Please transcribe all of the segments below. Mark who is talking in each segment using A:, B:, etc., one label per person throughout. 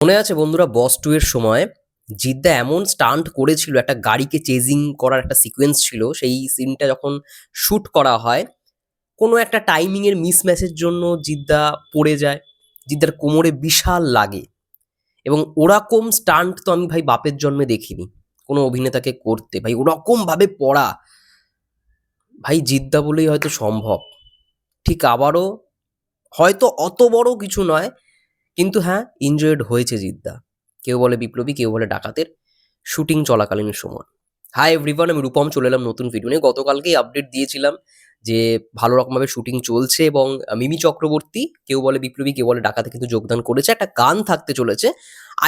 A: মনে আছে বন্ধুরা বস টু এর সময়? জিদ্দা এমন স্টান্ট করেছিল, একটা গাড়িকে চেজিং করার একটা সিকোয়েন্স ছিল, সেই সিনটা যখন শ্যুট করা হয়, কোনো একটা টাইমিং এর মিসম্যাচের জন্য জিদ্দা পড়ে যায়, জিদ্দার কোমরে বিশাল লাগে। এবং ওরকম স্টান্ট তো আমি ভাই বাপের জন্মে দেখিনি, কোনো অভিনেতাকে করতে। ভাই ওরকম ভাবে পড়া, ভাই জিদ্দা বলেই হয়তো সম্ভব। ঠিক আবারও, হয়তো অত বড় কিছু নয় কিন্তু হ্যাঁ ইনজয়েড হয়েছে জিদ্দা। কেউ বলে বিপ্লবী, কেউ বলে ডাকাতের শুটিং চলাকালীন সময়। হাই এভরিওয়ান আমি রূপম, চলে এলাম নতুন ভিডিও নিয়ে। গতকালকেই আপডেট দিয়েছিলাম যে ভালো রকমভাবে শুটিং চলছে এবং মিমি চক্রবর্তী, কেউ বলে বিপ্লবী, কেউ বলে ডাকাতে কিন্তু যোগদান করেছে। একটা গান থাকতে চলেছে।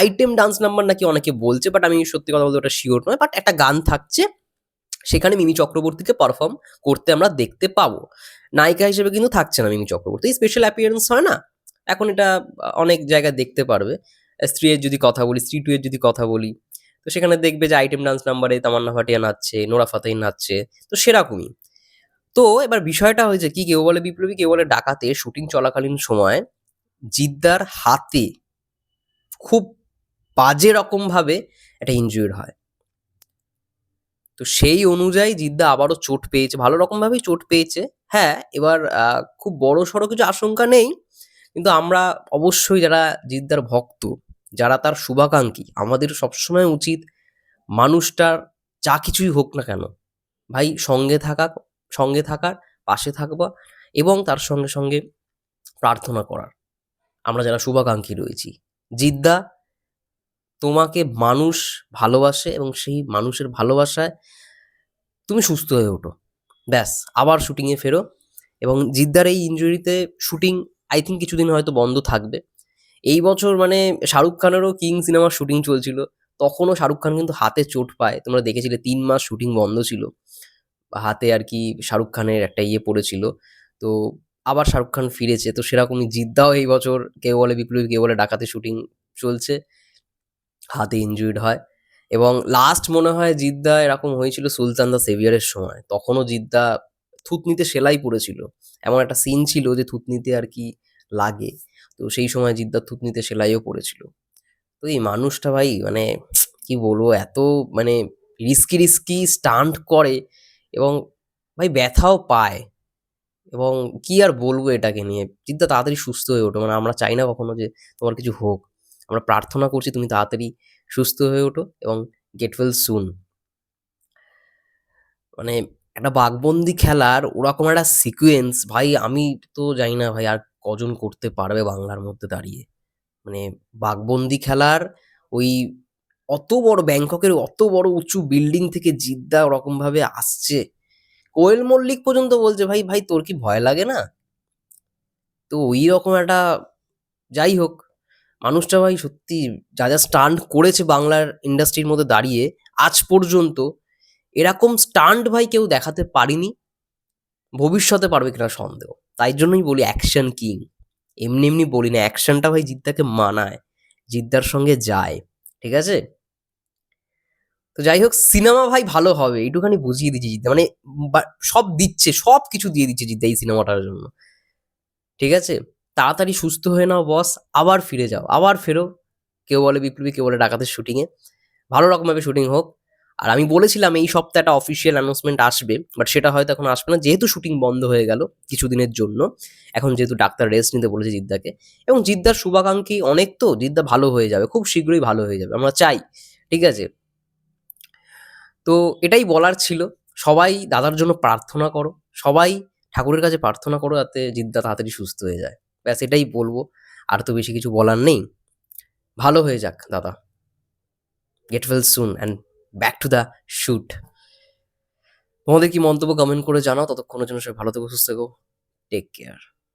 A: আইটেম ডান্স নাম্বার নাকি অনেকে বলছে বাট আমি সত্যি কথা বলতে ওটা শিওর নয়। বাট একটা গান থাকছে, সেখানে মিমি চক্রবর্তীকে পারফর্ম করতে আমরা দেখতে পাবো। নায়িকা হিসেবে কিন্তু থাকছে না মিমি চক্রবর্তী। স্পেশাল অ্যাপিয়ারেন্স হয় না? এখন এটা অনেক জায়গায় দেখতে পারবে। স্ত্রীর যদি কথা বলি, স্ত্রী টু এর যদি কথা বলি, তো সেখানে দেখবে যে আইটেম ডান্স নাম্বারে তামান্না ভাটিয়া নাচছে, নোরা ফাতেহি নাচছে, তো সেরকমই। তো এবার বিষয়টা হয়েছে কি, কেউ বলে বিপ্লবী, কেউ বলে ডাকাতে। শুটিং চলাকালীন সময় জিদ্দার হাতে খুব বাজে রকম ভাবে একটা ইনজুরি হয়। তো সেই অনুযায়ী জিদ্দা আবারও চোট পেয়েছে, ভালো রকম ভাবেই চোট পেয়েছে। হ্যাঁ এবার খুব বড় সড়ো কিছু আশঙ্কা নেই কিন্তু আমরা অবশ্যই যারা জিদ্দার ভক্ত, যারা তার শুভাকাঙ্ক্ষী, আমাদের সবসময় উচিত মানুষটার যা কিছুই হোক না কেন, ভাই সঙ্গে থাকা, সঙ্গে থাকার, পাশে থাকবা এবং তার সঙ্গে সঙ্গে প্রার্থনা করার। আমরা যারা শুভাকাঙ্ক্ষী রয়েছি, জিদ্দা তোমাকে মানুষ ভালোবাসে এবং সেই মানুষের ভালোবাসায় তুমি সুস্থ হয়ে ওঠো। ব্যাস, আবার শুটিংয়ে ফেরো এবং জিদ্দার এই ইঞ্জুরিতে শুটিং আই থিঙ্ক কিছুদিন হয়তো বন্ধ থাকবে। এই বছর মানে শাহরুখ খানেরও কিং সিনেমার শুটিং চলছিল। তখনও শাহরুখ খান কিন্তু হাতে চোট পায়। তোমরা দেখেছিলে, তিন মাস শুটিং বন্ধ ছিল। হাতে আর কি শাহরুখ খানের একটা ইয়ে পড়েছিল। তো আবার শাহরুখ খান ফিরেছে। তো সেরকমই জিদ্দাও এই বছর, কেউ বলে বিপ্লবী, কেউ বলে ডাকাতে শুটিং চলছে। হাতে ইনজুরিড হয়। এবং লাস্ট মনে হয় জিদ্দা এরকম হয়েছিল সুলতান দা সেভিয়ারের সময়। তখনও জিদ্দা থুতনিতে সেলাই পড়েছিল। এমন একটা সিন ছিল যে থুতনিতে আর কি লাগে। তো সেই সময় জিদ্দার থুতনিতে সেলাইও পড়েছিল। তো এই মানুষটা ভাই মানে কি বলব, এত মানে রিস্কি রিস্কি স্টান্ট করে এবং ভাই ব্যথাও পায় এবং কি আর বলব এটাকে নিয়ে? জিদ্দা তাড়াতাড়ি সুস্থ হয়ে ওঠো। মানে আমরা চাই না কখনো যে তোমার কিছু হোক। আমরা প্রার্থনা করছি তুমি তাড়াতাড়ি সুস্থ হয়ে ওঠো এবং গেট ওয়েল সুন মানে একটা বাঘবন্দি খেলার ওরকম একটা সিকুয়েন্স ভাই আমি তো জানি না ভাই আর কজন করতে পারবে বাংলার মধ্যে দাঁড়িয়ে? মানে বাঘবন্দি খেলার ওই অত বড় ব্যাংককের অত বড় উঁচু বিল্ডিং থেকে জিদ্দা ওরকম ভাবে আসছে। কোয়েল মল্লিক পর্যন্ত বলছে, ভাই ভাই, তোর কি ভয় লাগে না? তো ওই রকম একটা যাই হোক, মানুষটা ভাই সত্যি যা যা স্টান্ট করেছে বাংলার ইন্ডাস্ট্রির মধ্যে দাঁড়িয়ে, আজ পর্যন্ত এরকম স্টান্ট ভাই কেউ দেখাতে পারিনি। ভবিষ্যতে পারবে কিনা সন্দেহ। তাই জন্যই বলি অ্যাকশন কিং এমনি এমনি বলি না অ্যাকশনটা ভাই জিদ্দাকে মানায়, জিদ্দার সঙ্গে যায়, ঠিক আছে? তো যাই হোক সিনেমা ভাই ভালো হবে, এইটুখানি বুঝিয়ে দিচ্ছি জিদ্দা মানে সব দিচ্ছে, সব কিছু দিয়ে দিচ্ছে জিদ্দা এই সিনেমাটার জন্য, ঠিক আছে? তাড়াতাড়ি সুস্থ হয়ে নাও বস আবার ফিরে যাও, আবার ফেরো, কেউ বলে বিপ্লবী, কেউ বলে ডাকাতের শুটিংয়ে ভালো রকমভাবে শুটিং হোক। আর আমি বলেছিলাম এই সপ্তাহে একটা অফিসিয়াল অ্যানাউন্সমেন্ট আসবে বাট সেটা হয়তো এখন আসবে না, যেহেতু শুটিং বন্ধ হয়ে গেল কিছুদিনের জন্য। এখন যেহেতু ডাক্তার রেস্ট নিতে বলেছে জিদ্দাকে। এবং জিদ্দার শুভাকাঙ্ক্ষী অনেক তো, জিদ্দা ভালো হয়ে যাবে, খুব শীঘ্রই ভালো হয়ে যাবে, আমরা চাই, ঠিক আছে? তো এটাই বলার ছিল, সবাই দাদার জন্য প্রার্থনা করো, সবাই ঠাকুরের কাছে প্রার্থনা করো যাতে জিদ্দা তাড়াতাড়ি সুস্থ হয়ে যায়, ব্যাস এটাই বলব, আর তো বেশি কিছু বলার নেই। ভালো হয়ে যাক দাদা get well soon and back to the shoot তোমাদের কি মন্তব্য কমেন্ট করে জানাও? ততক্ষণের জন্য সবাই ভালো থেকো, সুস্থ থেকো। Take care